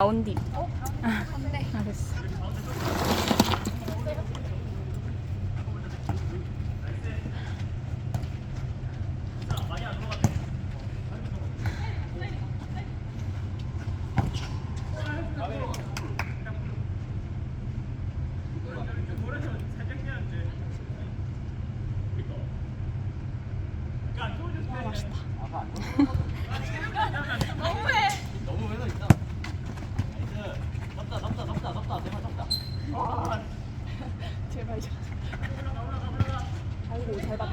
라운딩. 안돼. 알았어. 너무 외서 있다. 나이스. 잡다, 잡다, 잡다, 잡다. 제발 잡다. 제발 좀. 아이고 잘 봤다.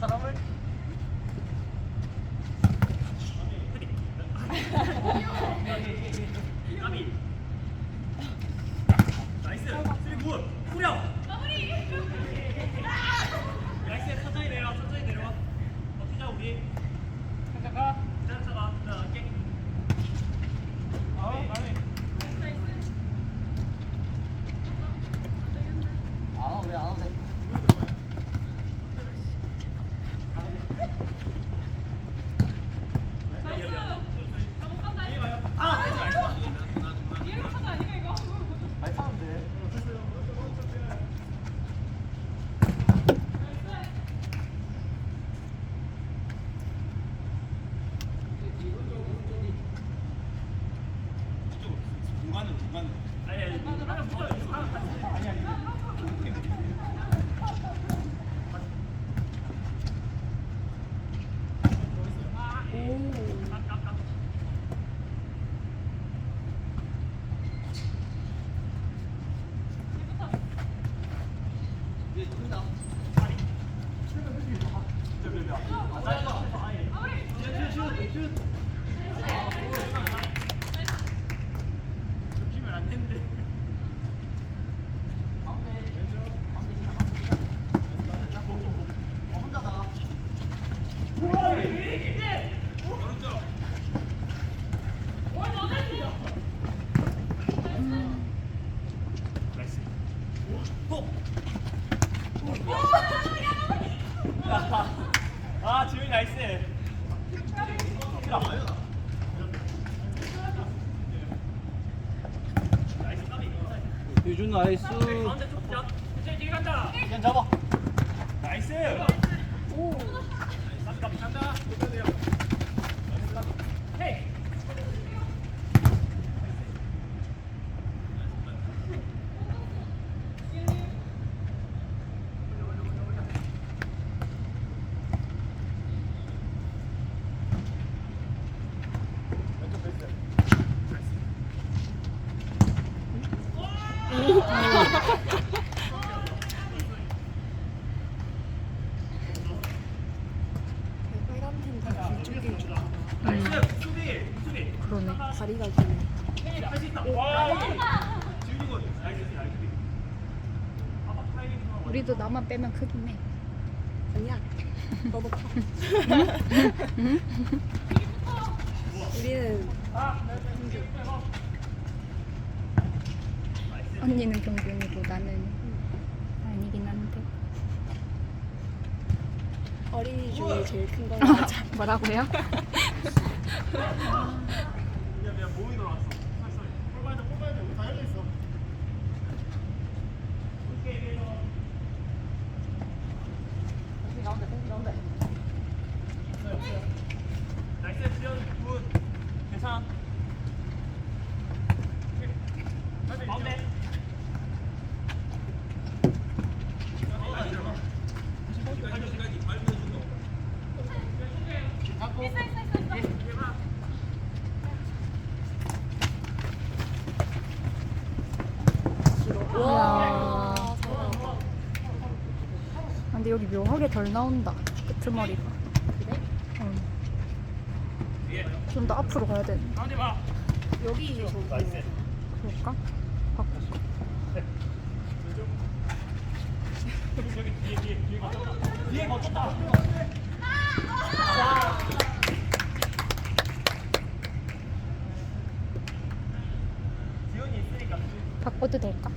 사람을 나이스 수비 굿 후려 나이스 천천히 내려와 천천히 내려와 버티자 우리 잠깐 잠깐 자 갈게 아 나네 안 와도 돼, 안 와도 돼. 잘 타는데. 공간은 공간은 아니 아니 하면 붙어 아니 아니 죽이면 안 된대 나이스 아 지훈이 나이스 나이스 까비 유준 나이스. 그냥 잡아. 나이스 오 간다 헤이 빨간 팀다 길쭉길 줄. 나이스 수비 수비 그러네. 다리가 하고. 우리도 나만 빼면 크긴 해. 아니야. 너도 파. 우리는 언니는 경준이고 나는 아니긴 한데. 어린이 중에 제일 큰건 아, 맞아. 뭐라고요? 미안 미안 몸이 돌아왔어. 쏘리 쏘리 볼 봐야 돼볼 봐야 돼. 우리 다 열려 있어. 오케이 그래서 가운데, 가운데. 나이스 지현 굿 괜찮아 가운데 나온다. 아, 근데 여기 묘하게 덜 나온다. 끄트머리가. 그래? 응. 좀 더 앞으로 가야 되는데. 여기 저기. 그럴까? 바꿀까? 뒤에 뒤에 뒤에 뒤에 있으니까 바꿔도 될까?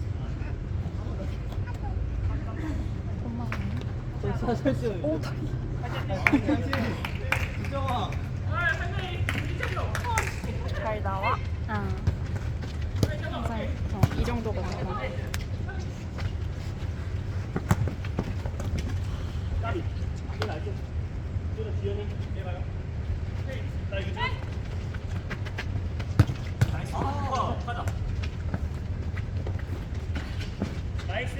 오 다리. 잘 나와? 아. 어, 이 정도가 좋아. 까비. 이거 알지? 이거 지연이 해봐요. 나 이거 좀. 나이스. 어, 가자. 나이스.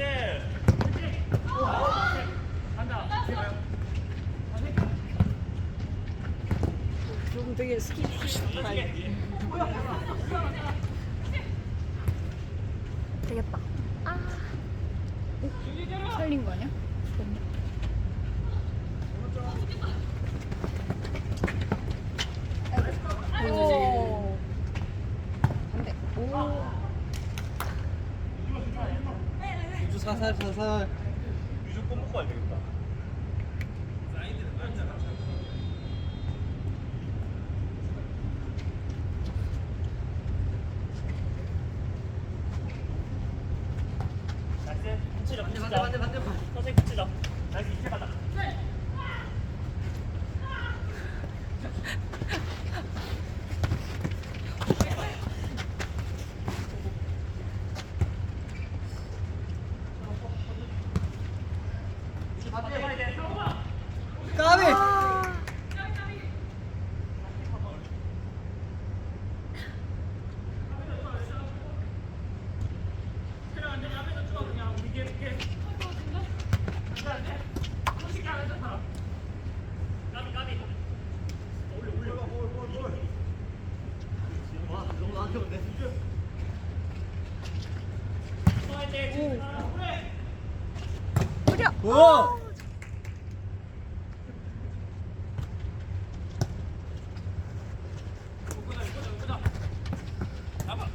간다. 해봐요. 좀 되게 스킵 되겠다. 아. 오, 살린 거 아니야? 됐네. 오. 안돼. 오. 유주 사살 사살. 유주 꼭 먹고 와야 되겠다. 나이스. 붙이자, 반대 붙이자. 반대 반대 반대. 선생님 붙이자. 나이스, 이제 가자. 까비. 까비, 까비. 와 너무 나한테 온대. 수고할 때 지금 사람 그래. 오.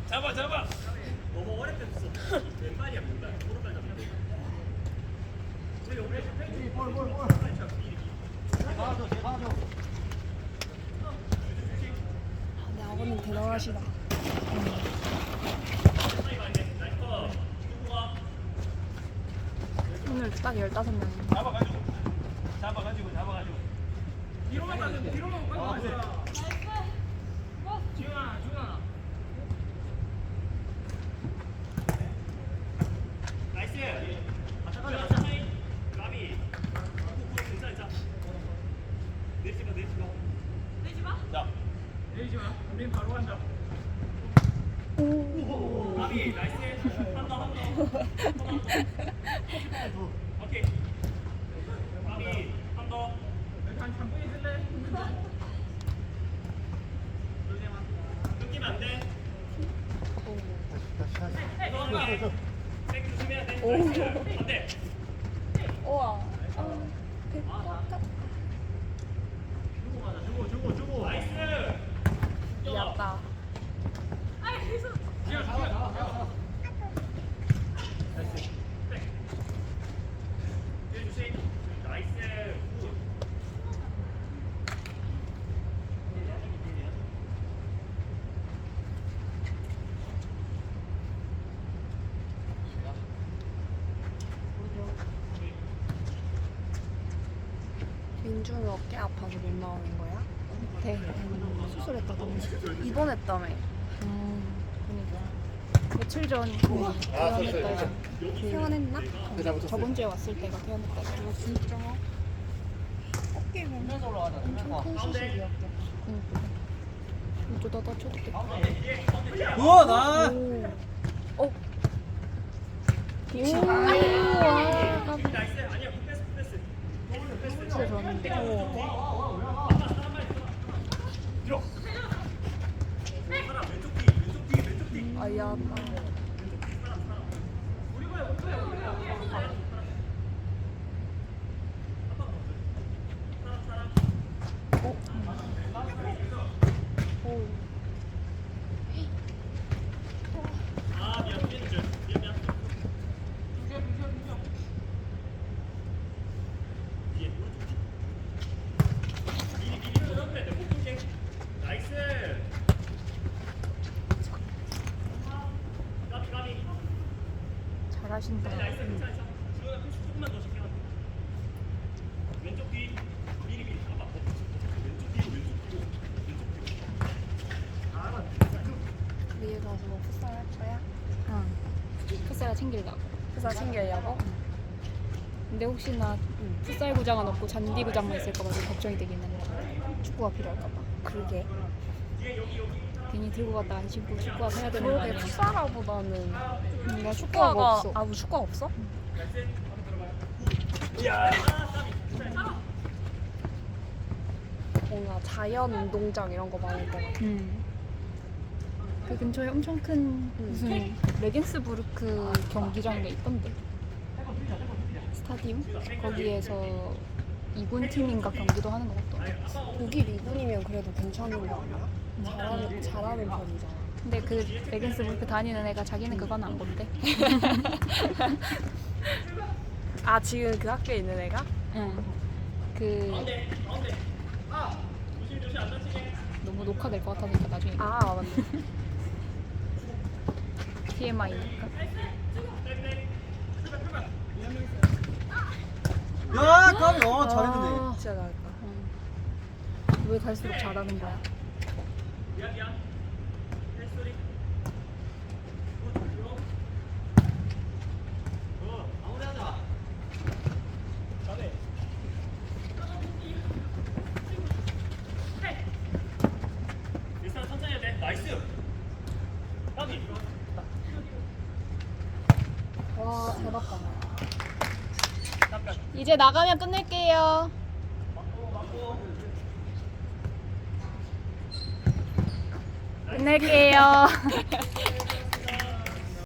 잡아, 잡아, 가줘. 네, 아버님 대단하시다. 오늘 딱 15명. 잡아가지고, 잡아가지고, 잡아가지고. 뒤로만 가면 뒤로만 돼. 지훈아, 지훈아. 나이스. 지훈아, 천천히. 까비. 괜찮아, 괜찮아. 내리지 마, 내리지 마. 내리지 마. 자. 내리지 마. 우린 바로 간다. 까비, 나이스. 한 더, 한 더. 한 더. 오케이. 까비, 한 더. 한 3분 있을래? 끊기면 안 돼. 이거 백 조심해야 돼. 나이스. 안 돼. 우와. 아, 같. 주고, 주고, 주고. 나이스. 미안다. 민준이 어깨 아파서 못 나오는 거야? 대. 수술했다더니. 입원했다며. 며칠 전 퇴원했다. 퇴원했나? 저번 주에 왔을 때가 퇴원했다. 아 진짜. 어깨가 면서 올라가자. 큰 수술이었대. 그니까. 어쩌다 다쳤겠다. 우와 나. 오. 어. 오. 패스. 진짜 좋았는데. 아야. 아, 미안, 미안, 미안, 미안, 미안. 뒤에 오른쪽 뒤. 미리, 미리 들어가야 돼. 목 조심. 나이스. 까비, 까비. 잘하신다. 나이스, 괜찮아, 괜찮아. 지원아, 조금만 더 시켜. 왼쪽 뒤 미리 미리 아빠 어, 왼쪽 뒤로 왼쪽 뒤로 왼쪽 뒤로 위에 가서 뭐 풋살 할 거야? 응. 풋살 챙기려고. 풋살 챙기려고? 근데 혹시나 풋살 구장은 없고 잔디 구장만 있을까봐 좀 걱정이 되긴 해. 축구가 필요할까봐. 그러게. 괜히 들고 갔다 안 신고 축구화 사야 되는 거 그러게 아니야? 풋살화보다는 뭔가 축구화가 축구화가 없어. 아, 뭐 축구화 없어? 뭔가 자연 운동장 이런 거 많을 것 같아. 음. 그 근처에 엄청 큰 무슨 레겐스부르크 경기장이 있던데. 스타디움? 거기에서 2군 팀인가 경기도 하는 것 같던데. 독일 2군이면 그래도 괜찮은 거 아니야? 잘하는, 잘하는 편이잖아. 근데 그 레겐스부르크 다니는 애가 자기는 그건 안 본대. 아, 지금 그 학교에 있는 애가? 응. 그 너무 녹화될 것 같으니까 나중에 아, 맞네. TMI니까. 야 까비 어 잘했는데 진짜 잘했다. 왜 갈수록 잘하는 거야? 일단 천천히 해야 돼 나이스 까비 와, 잘 봤다. 이제 나가면 끝낼게요. 끝낼게요.